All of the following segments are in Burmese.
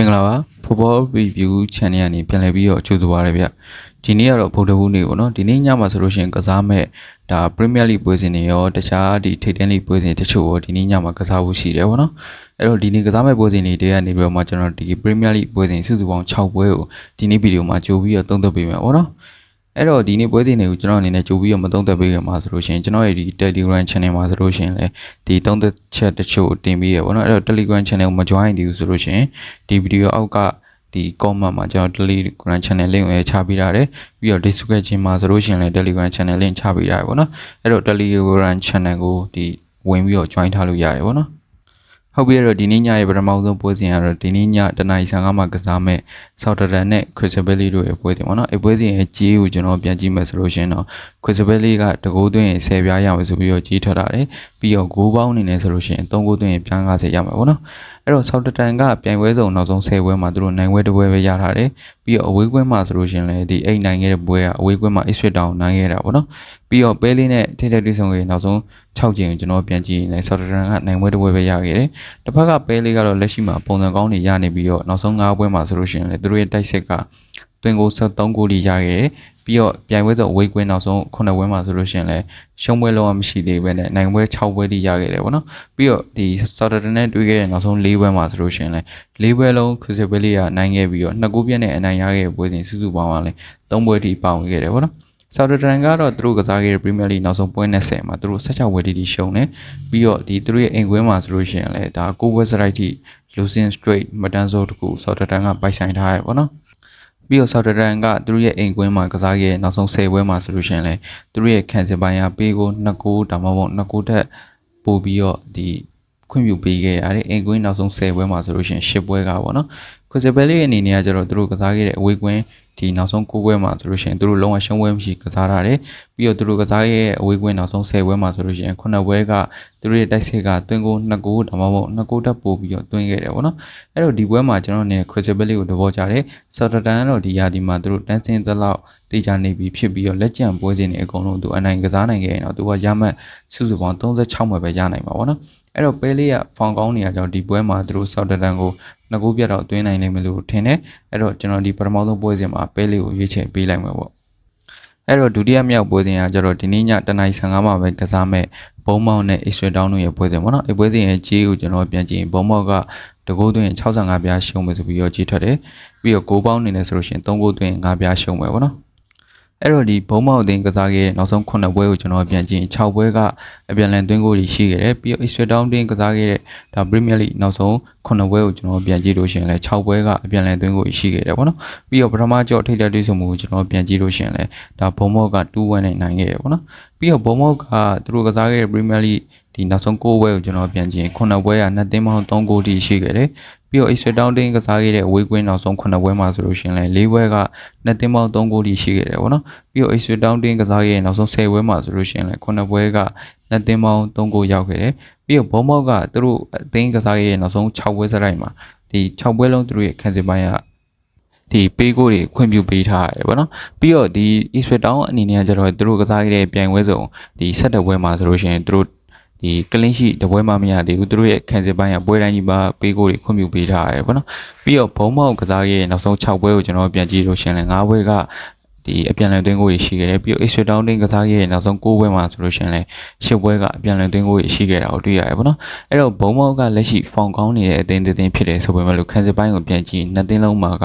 မင်္ဂလာပါ Football Review Channel ကနေပြန်လည်ပြီးတော့ကြိုဆိုပါရစေဗျဒီနေ့ကတော့ဗုဒ္ဓဟူးနေ့ပေါ့နော်ဒီနေ့ညမှာဆိုလို့ရှိရင်ကစားမဲ့ဒါ Premier League ပွဲစဉ်တွေရောတခြားဒီထိပ်တန်းလိပွဲစဉ်တချို့ရောဒီနေ့ညမှာကစားဖို့ရှိတယ်ပေါ့နော်အဲ့တော့ဒီနေ့ကစားမဲ့ပွဲစဉ်တွေတည်းကနေပြီးတော့မှကျွန်တော်ဒီ Premier League ပွဲစဉ်စုစုပေါင်း6ပွဲကိုဒီနေ့ဗီဒီယိုမှာကြိုပြီးတော့သုံးသပ်ပေးမယ်ပေါ့နော် အဲ့တော့ဒီနေ့ပွဲစဉ်တွေကိုကျွန်တော်အနေနဲ့ကြိုပြီးတော့မသုံးသပ်ပေးခင်မှာဆိုလို့ရှိရင်ကျွန်တော်ရဲ့ဒီ Telegram Channel မှာဆိုလို့ရှိရင်လည်းဒီသုံးသပ်ချက်တချို့တင်ပြီးရပေါ့နော်အဲ့တော့ Telegram Channel ကိုမ join သေးဘူးဆိုလို့ရှိရင်ဒီဗီဒီယိုအောက်ကဒီ comment မှာကျွန်တော် Telegram Channel link ကိုချပေးထားတယ်ပြီးတော့ description မှာဆိုလို့ရှိရင်လည်း Telegram Channel link ချပေးထားတယ်ပေါ့နော်အဲ့တော့ Telegram Channel ကိုဒီဝင်ပြီးတော့ join ထားလို့ရတယ်ပေါ့နော် ဟုတ်ပြီအဲ့တော့ဒီနေ့ညရဲ့ပထမဆုံးပွဲစဉ်ကတော့ဒီနေ့ညတနင်္လာ15မှာကစားမဲ့ Southampton နဲ့ Crystal Palace တို့ရဲ့ပွဲစဉ်ပေါ့နော်အဲ့ပွဲစဉ်ရဲ့ကြီးကိုကျွန်တော်ပြန်ကြည့်မယ်ဆိုလို့ရှိရင်တော့ Crystal Palace ကတကိုးသွင်းရင်10ပြားရမယ်ဆိုပြီးတော့ကြီးထွက်တာတယ်ပြီးတော့ဂိုးပေါင်းအနေနဲ့ဆိုလို့ရှိရင်3ဂိုးသွင်းရင်ပြား90ရမယ်ပေါ့နော် အဲ့တော့ Southampton ကပြိုင်ပွဲစုံနောက်ဆုံး10ပွဲမှာသူတို့နိုင်ပွဲတစ်ပွဲပဲရထားတယ်ပြီးတော့အဝေးကွင်းမှာဆိုလို့ရှိရင်လည်းဒီအိတ်နိုင်ခဲ့တဲ့ပွဲကအဝေးကွင်းမှာ Ipswich Town နိုင်ခဲ့တာပေါ့နော်ပြီးတော့ Palace နဲ့ထိတဲ့တွေ့ဆုံခဲ့နောက်ဆုံး6ကြိမ်ကိုကျွန်တော်ပြန်ကြည့်ရင်လည်း Southampton ကနိုင်ပွဲတစ်ပွဲပဲရခဲ့တယ်တစ်ဖက်က Palace ကတော့လက်ရှိမှာပုံစံကောင်းတွေရနေပြီးတော့နောက်ဆုံး9ပွဲမှာဆိုလို့ရှိရင်လည်းသူတို့ရဲ့တိုက်စစ်ကတွင်ကို73ဂိုးလိရခဲ့တယ် ပြီးတော့ပြိုင်ပွဲဆိုအဝေးကွင်းနောက်ဆုံး9ပွဲမှာဆိုလို့ရှိရင်လည်းရှုံးပွဲလုံးဝမရှိသေးပဲနဲ့နိုင်ပွဲ6ပွဲတိရခဲ့တယ်ပေါ့နော်ပြီးတော့ဒီ Saturday နဲ့တွေ့ခဲ့တဲ့နောက်ဆုံး၄ပွဲမှာဆိုလို့ရှိရင်လည်း၄ပွဲလုံး Crystal Palace ကနိုင်ခဲ့ပြီးတော့နှစ်ဂိုးပြည့်နဲ့အနိုင်ရခဲ့တဲ့ပွဲစဉ်စုစုပေါင်းကလည်း၃ပွဲတိပါဝင်ခဲ့တယ်ပေါ့နော် Southampton ကတော့သူတို့ကစားခဲ့တဲ့ Premier League နောက်ဆုံးပွဲ20မှာသူတို့16ဝယ်တီတီရှုံးတယ်ပြီးတော့ဒီသူတို့ရဲ့အိမ်ကွင်းမှာဆိုလို့ရှိရင်လည်းဒါကိုဝက်စရိုက်ထိ Lucien Straight မတန်းစိုးတကူ Southampton ကပိုက်ဆိုင်ထားရပေါ့နော် ပြီးတော့ Southampton ကသူတို့ရဲ့အိမ်ကွင်းမှာကစားခဲ့တဲ့နောက်ဆုံး10ပွဲမှာဆိုလို့ရှိရင်လည်းသူတို့ရဲ့ခံစစ်ပိုင်းကပေးကို2ဂိုးဒါမှမဟုတ်2ဂိုးထက်ပိုပြီးတော့ဒီခွင့်ပြုပေးခဲ့ရတယ်အိမ်ကွင်းနောက်ဆုံး10ပွဲမှာဆိုလို့ရှိရင်10ပွဲကပေါ့နော်ခွစပယ်လေးအနေနဲ့ကကျတော့သူတို့ကစားခဲ့တဲ့အဝေးကွင်း ဒီနောက်ဆုံး9ပွဲမှာဆိုလို့ရှိရင်သူတို့လုံးဝရှုံးပွဲမရှိကစားထားတယ်ပြီးတော့သူတို့ကစားရဲ့အဝေးကွင်းနောက်ဆုံး10ပွဲမှာဆိုလို့ရှိရင်9ပွဲကသူတို့ရဲ့တိုက်စစ်ကတွင်းကို2ဂိုးဒါမှမဟုတ်2ဂိုးတက်ပို့ပြီးတော့တွင်းခဲ့တယ်ပေါ့နော်အဲ့တော့ဒီပွဲမှာကျွန်တော်အနေနဲ့ Crystal Palace ကိုသဘောကျတယ် Southampton ကတော့ဒီရာဒီမှာသူတို့တန်းစင်းသလောက်တေချာနေပြီဖြစ်ပြီးတော့လက်ကျန်ပွဲစဉ်တွေအကုန်လုံးသူအနိုင်ကစားနိုင်ခဲ့ရင်တော့သူကရမှတ်စုစုပေါင်း36မှာပဲရနိုင်မှာပေါ့နော်အဲ့တော့ပဲလေးကဖောင်ကောင်းနေရကြောင်းဒီပွဲမှာသူတို့ Southampton ကိုနှ စ်ခုပြတ်တော့တွင်းနိုင်လိမ့်မယ်လို့ထင်တယ်အဲ့တော့ကျွန်တော်ဒီပထမဆုံးပွဲစဉ်မှာပဲလေးကိုရွေးချယ်ပေးလိုက်မှာပေါ့အဲ့တော့ဒုတိယမြောက်ပွဲစဉ်ကကျတော့ဒီနေ့ညတနင်္လာ15မှာပဲကစားမဲ့ဘုံမောက်နဲ့ Extra Down တို့ရဲ့ပွဲစဉ်ပေါ့နော်အဲ့ပွဲစဉ်ရဲ့ကြီးကိုကျွန်တော်ပြန်ကြည့်ရင်ဘုံမောက်ကတကိုးသွင်း65ပြားရှုံးမယ်ဆိုပြီးတော့ကြီးထွက်တယ်ပြီးတော့ဂိုးပေါင်းနေတယ်ဆိုလို့ရှိရင်3ဂိုးသွင်း5ပြားရှုံးမယ်ပေါ့နော် အဲ့တော့ဒီဘုံမောက်အသင်းကစားခဲ့တဲ့နောက်ဆုံး9ပွဲကိုကျွန်တော်ပြန်ကြည့်ရင်6ပွဲကအပြန်လန်သွင်းကိုတွေရှိခဲ့တယ်ပြီးတော့ Extra Down တင်ကစားခဲ့တဲ့ဒါ Premier League နောက်ဆုံး9ပွဲကိုကျွန်တော်ပြန်ကြည့်လို့ရှိရင်လည်း6ပွဲကအပြန်လန်သွင်းကိုရှိခဲ့တယ်ပေါ့နော်ပြီးတော့ပထမကြော့ထိပ်တက်တွေ့ဆုံမှုကိုကျွန်တော်ပြန်ကြည့်လို့ရှိရင်လည်းဒါဘုံမောက်က2-1နဲ့နိုင်ခဲ့တယ်ပေါ့နော်ပြီးတော့ဘုံမောက်ကသူတို့ကစားခဲ့တဲ့ Premier League ဒီနောက်ဆုံး9ပွဲကိုကျွန်တော်ပြန်ကြည့်ရင်9ပွဲက2သင်းပေါင်း3ဂိုးတိရှိခဲ့တယ်ပြီးတော့ Extra Down တင်ကစားခဲ့တဲ့အဝေးကွင်းနောက်ဆုံး9ပွဲမှာဆိုလို့ရှိရင်လည်း4ပွဲက2သင်းပေါင်း3ဂိုးတိရှိခဲ့တယ်ပေါ့နော်ပြီးတော့ Extra Down တင်ကစားခဲ့တဲ့နောက်ဆုံး10ပွဲမှာဆိုလို့ရှိရင်လည်း9ပွဲက2သင်းပေါင်း3ဂိုးရောက်ခဲ့တယ်ပြီးတော့ဘုံမောက်ကသူတို့အသင်းကစားခဲ့တဲ့နောက်ဆုံး6ပွဲစရိုက်မှာဒီ6ပွဲလုံးသူတို့ရဲ့ခံစစ်ပိုင်းကဒီပေးကိုတွေခွင့်ပြုပေးထားရတယ်ဗောနော်ပြီးတော့ဒီ Eastwood Town အနေနဲ့ကကျတော့သူတို့ကစားခဲ့တဲ့ပြိုင်ပွဲစုံဒီ7ပွဲမှာဆိုလို့ရှိရင်သူတို့ ဒီကလင်းရှိတပွဲမှမရသေးဘူးသူတို့ရဲ့ခံစစ်ပိုင်းကပွဲတိုင်းကြီးပါပေးကိုတွေခွင့်ပြုပေးထားရတယ်ဗောနော်ပြီးတော့ဘုံမောက်ကစားခဲ့တဲ့နောက်ဆုံး6ပွဲကိုကျွန်တော်ပြန်ကြည့်လို့ရှိရင်လည်း9ပွဲကဒီအပြန်လည်သွင်းကိုရှိခဲ့တယ်ပြီးတော့ extra down တင်ကစားခဲ့တဲ့နောက်ဆုံး6ပွဲမှာဆိုလို့ရှိရင်လည်း10ပွဲကအပြန်လည်သွင်းကိုရှိခဲ့တာကိုတွေ့ရတယ်ပေါ့နော်အဲ့တော့ဘုံမောက်ကလက်ရှိဖောင်ကောင်းနေတဲ့အသင်းတစ်သင်းဖြစ်တယ်ဆိုပေမဲ့လို့ခံစစ်ပိုင်းကိုပြန်ကြည့်နှစ်သင်းလုံးမှာက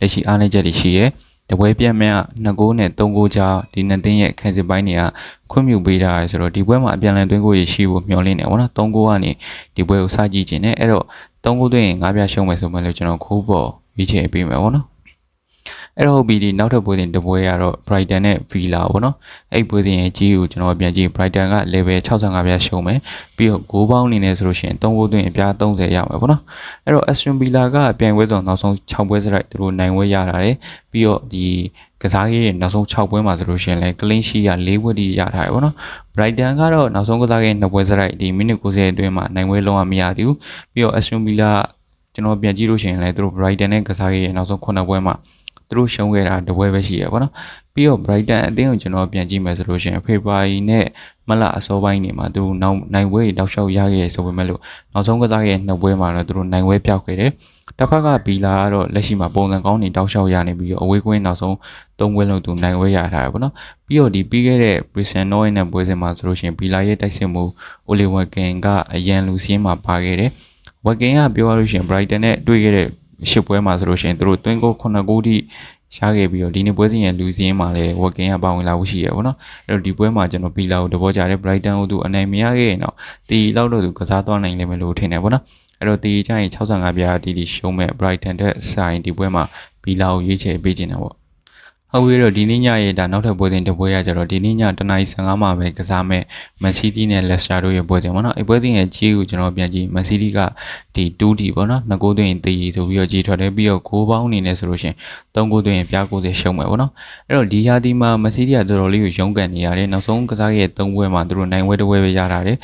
လက်ရှိအားနည်းချက်တွေရှိရဲ တပွဲပြတ်မြတ်2ဂိုးနဲ့3ဂိုးကြားဒီနှစ်သင်းရဲ့ခံစစ်ပိုင်းတွေကခွင့်ပြုပေးထားရဲဆိုတော့ဒီပွဲမှာအပြန်လည်သွင်းကိုရှိဖို့မျှော်လင့်နေပေါ့နော်3ဂိုးကနေဒီပွဲကိုစကြည့်ခြင်းနဲ့အဲ့တော့3ဂိုးသွင်းရင်5ပြရှုံးမယ်ဆိုမှလည်းကျွန်တော်ခိုးပေါ်ရွေးချယ်ပေးမယ်ပေါ့နော် အဲ့တော့ဟုတ်ပြီဒီနောက်ထပ်ပွဲစဉ်တစ်ပွဲကတော့ Brighton နဲ့ Villa ပေါ့နော်အဲ့ပွဲစဉ်ရဲ့ကြီးကိုကျွန်တော်ပြန်ကြည့် Brighton က level 65ပြားရှုံးမယ်ပြီးတော့ဂိုးပေါင်းအနေနဲ့ဆိုလို့ရှိရင်3ဂိုးသွင်းအပြား30ရမယ်ပေါ့နော်အဲ့တော့ Aston Villa ကပြိုင်ပွဲဆောင်နောက်ဆုံး6ပွဲစရိုက်သူတို့နိုင်ဝဲရတာတယ်ပြီးတော့ဒီကစားရေးရဲ့နောက်ဆုံး6ပွဲမှာဆိုလို့ရှိရင်လည်း clean sheet က4ပွဲတိရထားတယ်ပေါ့နော် Brighton ကတော့နောက်ဆုံးကစားရေး2ပွဲစရိုက်ဒီမိနစ်90အတွင်းမှာနိုင်ဝဲလုံးဝမရသေးဘူးပြီးတော့ Aston Villa ကျွန်တော်ပြန်ကြည့်လို့ရှိရင်လည်းသူတို့ Brighton နဲ့ကစားရေးရဲ့နောက်ဆုံး9ပွဲမှာသူသူ တို့ရှုံးခဲ့တာတပွဲပဲရှိရပါတော့ပြီးတော့ Brighton အသင်းကိုကျွန်တော်ပြန်ကြည့်မယ်ဆိုလို့ရှိရင် February နဲ့မလအစောပိုင်းနေမှာသူတို့နောက်နိုင်ပွဲတောက်လျှောက်ရခဲ့ဆိုပေမဲ့လို့နောက်ဆုံးကစားရဲ့နှစ်ပွဲမှာတော့သူတို့နိုင်ပွဲပြောက်ခဲ့တယ်တစ်ဖက်ကဘီလာကတော့လက်ရှိမှာပုံစံကောင်းနေတောက်လျှောက်ရနေပြီးတော့အဝေးကွင်းနောက်ဆုံးသုံးပွဲလုံးသူနိုင်ပွဲရထားတယ်ပေါ့နော်ပြီးတော့ဒီပြီးခဲ့တဲ့ Prison Noy နဲ့ပွဲစဉ်မှာဆိုလို့ရှိရင်ဘီလာရဲ့တိုက်စစ်မှု Oliver Ken ကအရန်လူစင်းမှာပါခဲ့တယ်ဝက်ကင်ကပြောရလို့ရှိရင် Brighton နဲ့တွေ့ခဲ့တဲ့ ရှစ်ပွဲမှာဆိုလို့ရှိရင်သူတို့တွင်းကို9ဂိုးထိရှားခဲ့ပြီးတော့ဒီနေ့ပွဲစဉ်ရဲ့လူစင်းမှာလည်းဝက်ကင်ကပါဝင်လာဖို့ရှိရပါတော့အဲ့တော့ဒီပွဲမှာကျွန်တော်ဘီလာကိုတဘောကြတယ် Brighton ကိုသူအနိုင်မရခဲ့ရင်တော့တီလောက်တော့သူကစားသွားနိုင်လိမ့်မယ်လို့ထင်တယ်ပေါ့နော်အဲ့တော့တီကြရင်65ပြားတီတီရှုံးမဲ့ Brighton တဲ့ဆိုင်ဒီပွဲမှာဘီလာကိုရွေးချယ်ပေးခြင်းတယ်ပေါ့ ဟုတ်ပြီတော့ဒီနေ့ညရဲ့ဒါနောက်ထပ်ပွဲစဉ်တစ်ပွဲရကြတော့ဒီနေ့ညတနအီ15မှာပဲကစားမဲ့မန်စီးတီးနဲ့လက်စတာတို့ရဲ့ပွဲစဉ်ပေါ့နော်အဲပွဲစဉ်ရဲ့ကြီးကိုကျွန်တော်ပြန်ကြည့်မန်စီးတီးကဒီ2ဒီပေါ့နော်နှစ်ဂိုးသွင်းတည်ဆိုပြီးတော့ကြီးထွက်တယ်ပြီးတော့ဂိုးပေါင်းအနေနဲ့ဆိုလို့ရှင်3ဂိုးသွင်းပြား90ရှုံးမယ်ပေါ့နော်အဲ့တော့ဒီရာသီမှာမန်စီးတီးကတော်တော်လေးကိုရုန်းကန်နေရတယ်နောက်ဆုံးကစားရဲ့3ပွဲမှာသူတို့နိုင်ပွဲတစ်ပွဲပဲရတာတယ်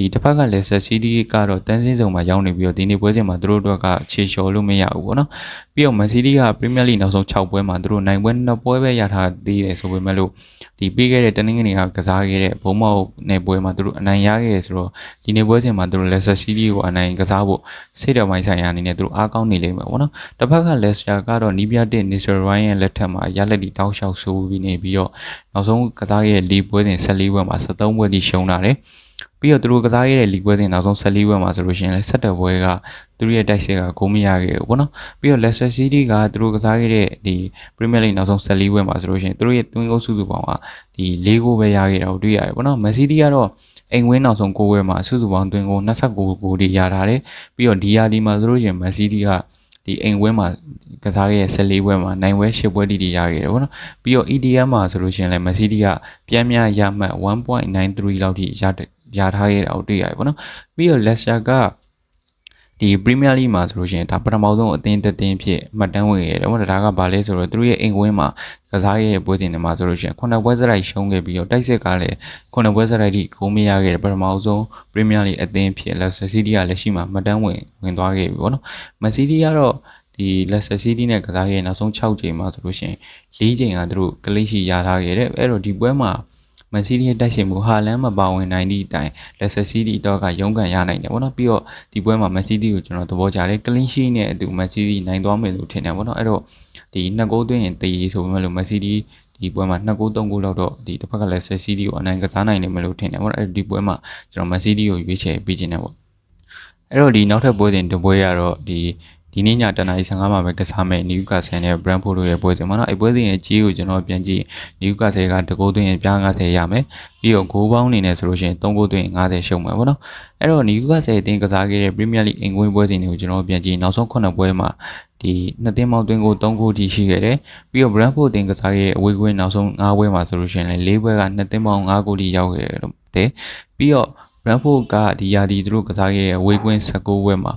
ဒီတစ်ဖက်ကလည်း Leicester City ကတော့တန်းစင်းစုံမှာရောက်နေပြီးတော့ဒီနေ့ပွဲစဉ်မှာသူတို့တို့ကခြေလျှော်လို့မရဘူးပေါ့နော်ပြီးတော့ Man City က Premier League နောက်ဆုံး6ပွဲမှာသူတို့နိုင်ပွဲ2ပွဲပဲရထားသေးတယ်ဆိုပေမဲ့လို့ဒီပြီးခဲ့တဲ့တနင်္ဂနွေကကစားခဲ့တဲ့ဘုံမောက်နယ်ပွဲမှာသူတို့အနိုင်ရခဲ့ရဆိုတော့ဒီနေ့ပွဲစဉ်မှာသူတို့ Leicester City ကိုအနိုင်ကစားဖို့စိတ်တော်ပိုင်းဆိုင်ရာအနေနဲ့သူတို့အားကောင်းနေလိမ့်မယ်ပေါ့နော်တစ်ဖက်က Leicester ကတော့နီးပြတဲ့ Nisser Ryan ရဲ့လက်ထက်မှာရလက်တီတောက်လျှောက်ဆိုးပြီးနေပြီးတော့နောက်ဆုံးကစားခဲ့တဲ့လီပွဲစဉ်14ပွဲမှာ73ပွဲထိရှုံးလာတယ် ပြီးတော့သူတို့ကစားခဲ့တဲ့လီပွဲစဉ်နောက်ဆုံး14ပွဲမှာဆိုလို့ရှိရင်လည်း17ပွဲကသူတို့ရဲ့တိုက်စစ်ကဂိုးမရခဲ့ဘူးပေါ့နော်ပြီးတော့ Leicester City ကသူတို့ကစားခဲ့တဲ့ဒီ Premier League နောက်ဆုံး14ပွဲမှာဆိုလို့ရှိရင်သူတို့ရဲ့တွင်းကုန်းစုစုပေါင်းကဒီ၄ဂိုးပဲရခဲ့တာကိုတွေ့ရတယ်ပေါ့နော် Man City ကတော့အိမ်ဝင်းနောက်ဆုံး9ပွဲမှာစုစုပေါင်းတွင်းကုန်း29ဂိုးတွေရထားတယ်ပြီးတော့ဒီယာဒီမှာဆိုလို့ရှိရင် Man City ကဒီအိမ်ဝဲမှာကစားခဲ့တဲ့14ပွဲမှာနိုင်ဝဲ10ပွဲတိတိရခဲ့တယ်ပေါ့နော်ပြီးတော့ EDM မှာဆိုလို့ရှိရင်လည်း Man City ကပြန်မြရမှတ်1.93လောက်ထိရ ရထားခဲ့တာကိုတွေ့ရတယ်ပေါ့နော်ပြီးတော့ Leicester ကဒီ Premier League မှာဆိုလို့ရှိရင်ဒါပထမဆုံးအသင်းတစ်သင်းဖြစ်မှတ်တမ်းဝင်ရတယ်ပေါ့ဒါကဘာလဲဆိုတော့သူတို့ရဲ့အင်ကွင်းမှာကစားရဲ့ပွဲစဉ်တွေမှာဆိုလို့ရှိရင်ခုနှစ်ပွဲစရိုက်ရှုံးခဲ့ပြီးတော့တိုက်စစ်ကလည်းခုနှစ်ပွဲစရိုက်ထိဂိုးမရခဲ့တယ်ပထမဆုံး Premier League အသင်းဖြစ် Leicester City ကလက်ရှိမှာမှတ်တမ်းဝင်ဝင်သွားခဲ့ပြီပေါ့နော် Man City ကတော့ဒီ Leicester City နဲ့ကစားခဲ့နောက်ဆုံး6ချိန်မှာဆိုလို့ရှိရင်4ချိန်ကသူတို့ကလေးရှိရထားခဲ့တယ်အဲ့တော့ဒီပွဲမှာ မန်စီးတီးရဲ့တိုက်စစ်မှုဟာလန်မပါဝင်နိုင်သည့်အတိုင်းလက်ဆာစီးတီးတော့ကရုန်းကန်ရနိုင်တယ်ပေါ့နော်ပြီးတော့ဒီပွဲမှာမန်စီးတီးကိုကျွန်တော်သဘောကျတယ်ကလင်းရှိနဲ့အတူမန်စီးတီးနိုင်သွားမယ်လို့ထင်တယ်ပေါ့နော်အဲ့တော့ဒီနှစ်ဂိုးသွင်းရင်တည်ဆိုပေမဲ့လို့မန်စီးတီးဒီပွဲမှာနှစ်ဂိုးသုံးဂိုးလောက်တော့ဒီတစ်ဖက်ကလည်းဆက်စီးတီးကိုအနိုင်ကစားနိုင်တယ်မလို့ထင်တယ်ပေါ့နော်အဲ့ဒီပွဲမှာကျွန်တော်မန်စီးတီးကိုရွေးချယ်ပေးခြင်းတယ်ပေါ့အဲ့တော့ဒီနောက်ထပ်ပွဲစဉ်တစ်ပွဲကတော့ဒီ ဒီနေ့ညတနား15မှာပဲကစားမယ်နယူကာဆယ်နဲ့ Brentford တို့ရဲ့ပွဲစဉ်မှာနော်အဲ့ပွဲစဉ်ရဲ့ကြီးကိုကျွန်တော်ပြန်ကြည့်နယူကာဆယ်ကတကိုးသွင်းရင်ပြား90ရမယ်ပြီးတော့ဂိုးပေါင်းအနေနဲ့ဆိုလို့ရှိရင်3ဂိုးသွင်း50ရှုံးမယ်ပေါ့နော်အဲ့တော့နယူကာဆယ်အသင်းကစားခဲ့တဲ့ Premier League အင်ကွင်းပွဲစဉ်တွေကိုကျွန်တော်ပြန်ကြည့်နောက်ဆုံး9ပွဲမှာဒီနှစ်သင်းပေါင်းသွင်းကို3ဂိုးထိရှိခဲ့တယ်ပြီးတော့ Brentford အသင်းကစားခဲ့တဲ့အဝေးကွင်းနောက်ဆုံး9ပွဲမှာဆိုလို့ရှိရင်လည်း၄ပွဲကနှစ်သင်းပေါင်း5ဂိုးထိရောက်ခဲ့တယ်ပြီးတော့ Brentford ကဒီယာဒီသူတို့ကစားခဲ့တဲ့အဝေးကွင်း19ပွဲမှာ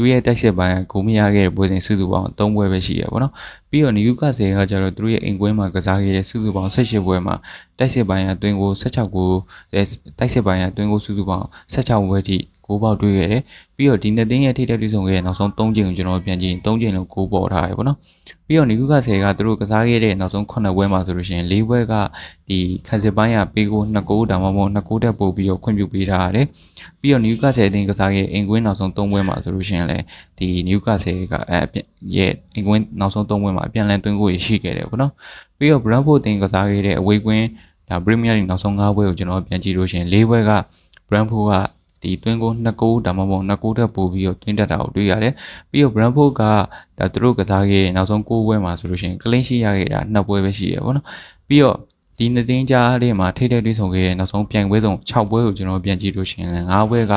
သူရဲ့တိုက်စစ်ပိုင်းကဂိုးမရခဲ့တဲ့ပွဲစဉ်စုစုပေါင်း3ပွဲပဲရှိရပါတော့။ပြီးတော့နယူကာဆယ်ကကျတော့သူတို့ရဲ့အိမ်ကွင်းမှာကစားခဲ့တဲ့စုစုပေါင်း18ပွဲမှာတိုက်စစ်ပိုင်းကတွင်ကို16ကိုတိုက်စစ်ပိုင်းကတွင်ကိုစုစုပေါင်း16ပွဲထိ ဂိုးပေါက်တွေ့ခဲ့တယ်ပြီးတော့ဒီနှစ်သင်းရဲ့ထိတဲ့တွေ့ဆုံခဲ့တဲ့နောက်ဆုံး3ချိန်ကိုကျွန်တော်ပြန်ကြည့်ရင်3ချိန်လုံးဂိုးပေါ်ထားရပေါ့နော်ပြီးတော့နီကူကဆယ်ကသူတို့ကစားခဲ့တဲ့နောက်ဆုံး9ပွဲမှာဆိုလို့ရှိရင်၄ပွဲကဒီခန်းစစ်ပိုင်းကပေးကို2ဂိုးဒါမှမဟုတ်2ဂိုးတက်ပို့ပြီးတော့ခွင့်ပြုပေးထားရတယ်ပြီးတော့နီကူကဆယ်အသင်းကစားခဲ့အင်ကွင်းနောက်ဆုံး3ပွဲမှာဆိုလို့ရှိရင်လည်းဒီနီကူကဆယ်ကအဲရဲ့အင်ကွင်းနောက်ဆုံး3ပွဲမှာအပြန်လည်သွင်းကိုရှိခဲ့တယ်ပေါ့နော်ပြီးတော့ Brentford အသင်းကစားခဲ့တဲ့အဝေးကွင်းဒါ Premier League နောက်ဆုံး5ပွဲကိုကျွန်တော်ပြန်ကြည့်လို့ရှိရင်၄ပွဲက Brentford က ဒီတွင်းကို2ဂိုးဒါမှမဟုတ်2ဂိုးတက်ပို့ပြီးတော့တွင်းတက်တာကိုတွေ့ရတယ်ပြီးတော့ Brentford ကဒါသူတို့ကစားခဲ့နောက်ဆုံး6ပွဲမှာဆိုလို့ရှိရင် clean sheet ရခဲ့တာ2ပွဲပဲရှိရပါတော့ပြီးတော့ဒီနှစ်သိန်းကြားလေးမှာထိထိတွေ့ဆုံခဲ့တဲ့နောက်ဆုံးပြိုင်ပွဲဆုံး6ပွဲကိုကျွန်တော်ပြန်ကြည့်လို့ရှိရင်လည်း9ပွဲက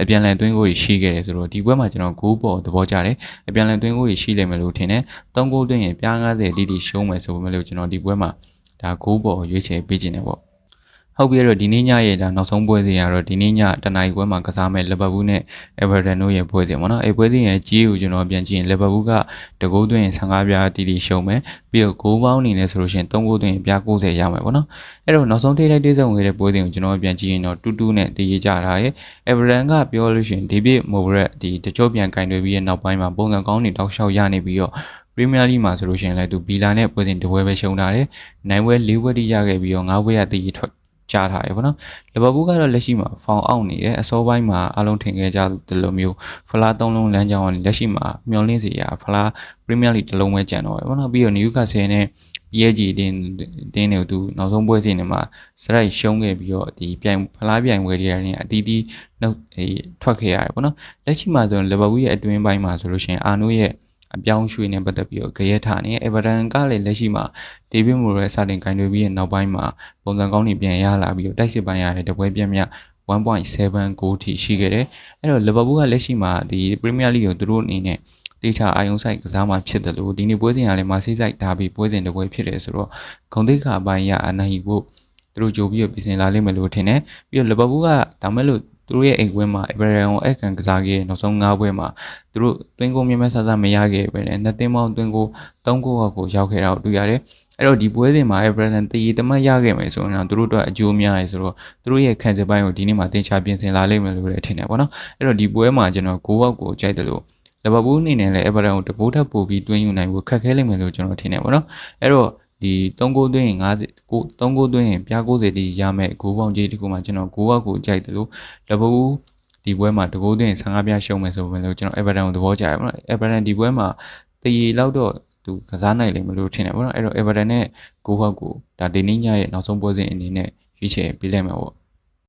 အပြန်လည်သွင်းကိုရှိခဲ့တယ်ဆိုတော့ဒီပွဲမှာကျွန်တော်ဂိုးပေါ်သဘောကျတယ်အပြန်လည်သွင်းကိုရှိလိမ့်မယ်လို့ထင်တယ်3ဂိုးသွင်းရင်ပြား90တီတီရှုံးမယ်ဆိုပေမဲ့လို့ကျွန်တော်ဒီပွဲမှာဒါဂိုးပေါ်ရွေးချယ်ပေးခြင်းတယ်ပေါ့ ဟုတ်ပြီအဲ့တော့ဒီနေ့ညရဲ့ဒါနောက်ဆုံးပွဲစဉ်ကတော့ဒီနေ့ညတနင်္ဂနွေပွဲမှာကစားမဲ့လီဗာပူးနဲ့အေဗာတန်တို့ရဲ့ပွဲစဉ်ပေါ့နော်အဲ့ပွဲစဉ်ရဲ့ကြီးကိုကျွန်တော်ပြန်ကြည့်ရင်လီဗာပူးကတကိုးသွင်း15ပြားတီတီရှုံမယ်ပြီးတော့ဂိုးပေါင်းအနေနဲ့ဆိုလို့ရှိရင်3ဂိုးသွင်းပြား90ရမယ်ပေါ့နော်အဲ့တော့နောက်ဆုံးထိလိုက်တေးဆုံးခဲ့တဲ့ပွဲစဉ်ကိုကျွန်တော်ပြန်ကြည့်ရင်တော့တူတူနဲ့တည်ရကြတာရဲ့အေဗာတန်ကပြောလို့ရှိရင်ဒီပြည့်မိုဘရက်ဒီတချို့ပြန်ကင်တွေပြီးရဲ့နောက်ပိုင်းမှာပုံစံကောင်းတွေတောက်လျှောက်ရနေပြီးတော့ Premier League မှာဆိုလို့ရှိရင်လည်းသူဘီလာနဲ့ပွဲစဉ်တစ်ပွဲပဲရှုံးထားတယ်နိုင်ပွဲ၄ပွဲတိရခဲ့ပြီးတော့၅ပွဲရတည်ထွက် ကြားထားရပေါ့နော်လီဗာပူးကတော့လက်ရှိမှာဖောင်အောင်နေတယ်အစောပိုင်းမှာအလုံးထင်ခဲ့ကြတယ်လို့မျိုးဖလား၃လုံးလမ်းကြောင်းကနေလက်ရှိမှာမျောလင့်စီရာဖလားပရီးမီးယားလိတစ်လုံးပဲကျန်တော့တယ်ပေါ့နော်ပြီးတော့နယူကာဆယ်နဲ့ PSG တင်းတင်းတွေကိုသူနောက်ဆုံးပွဲစဉ်တွေမှာစရိုက်ရှုံးခဲ့ပြီးတော့ဒီပြိုင်ဖလားပြိုင်ပွဲတွေကနေအတီးတီးနှုတ်ထွက်ခဲ့ရတယ်ပေါ့နော်လက်ရှိမှာဆိုရင်လီဗာပူးရဲ့အတွင်းပိုင်းမှာဆိုလို့ရှိရင်အာနိုရဲ့ အပြောင်းရွှေ့နေပတ်သက်ပြီးတော့ကြရဲထားနေအေဗာတန်ကလည်းလက်ရှိမှာဒေးဗစ်မိုရဲစတင်ကင်တွေပြီးရဲ့နောက်ပိုင်းမှာပုံစံကောင်းတွေပြန်ရလာပြီးတော့တိုက်စစ်ပိုင်းရတယ်တပွဲပြက်မြတ်1.7 goal ထိရှိခဲ့တယ်အဲ့တော့လီဗာပူးကလက်ရှိမှာဒီပရီးမီးယားလိကိုသူတို့အနေနဲ့တေချာအာယုံဆိုင်ကစားမှဖြစ်တယ်လို့ဒီနေ့ပွဲစဉ်ကလည်းမာဆေးဆိုင်ဒါဘီပွဲစဉ်တစ်ပွဲဖြစ်တယ်ဆိုတော့ဂုံတိတ်ခါပိုင်းရအနိုင်ဖို့သူတို့ကြိုပြီးတော့ပြင်ဆင်လာလိမ့်မယ်လို့ထင်တယ်ပြီးတော့လီဗာပူးကဒါမဲ့လို့ သူတို့ရဲ့အိမ်ကွင်းမှာအဗရန်ကိုအဲ့ကန်ကစားခဲ့နောက်ဆုံး၅ပွဲမှာသူတို့တွင်းကိုမြဲမြဲဆဆမရခဲ့ပဲနဲ့နှစ်သင်းပေါင်းတွင်းကို၃ကိုကိုရောက်ခဲ့တာကိုတွေ့ရတယ်အဲ့တော့ဒီပွဲစဉ်မှာ Everton တည်တမတ်ရခဲ့မယ်ဆိုရင်တော့သူတို့အတွက်အကျိုးများရယ်ဆိုတော့သူတို့ရဲ့ခံစစ်ပိုင်းကိုဒီနေ့မှာတင်ချပြင်ဆင်လာလိမ့်မယ်လို့လည်းထင်တယ်ပေါ့နော်အဲ့တော့ဒီပွဲမှာကျွန်တော်6ဘောက်ကိုကြိုက်တယ်လို့လီဗာပူးအနေနဲ့လည်း Everton ကိုတပိုးထပ်ပို့ပြီးတွင်းယူနိုင်ဖို့ခက်ခဲလိမ့်မယ်လို့ကျွန်တော်ထင်တယ်ပေါ့နော်အဲ့တော့ ဒီ3ဂိုးသွင်းရင်50ကို3ဂိုးသွင်းရင်ပြား90တိရမယ်ဂိုးပေါင်းကြီးတခုမှကျွန်တော်6ဘောက်ကိုကြိုက်တယ်လို့လီဗာပူးဒီပွဲမှာတကိုးသွင်း15ပြားရှုံးမယ်ဆိုပေမဲ့လို့ကျွန်တော် Everton ကိုသဘောကျတယ်ပေါ့နော် Everton ဒီပွဲမှာတရီလောက်တော့သူကစားနိုင်လိမ့်မလို့ထင်တယ်ပေါ့နော်အဲ့တော့ Everton နဲ့ကိုဟောက်ကိုဒါဒီနေ့ညရဲ့နောက်ဆုံးပွဲစဉ်အနေနဲ့ရွေးချယ်ပေးလိုက်မှာပေါ့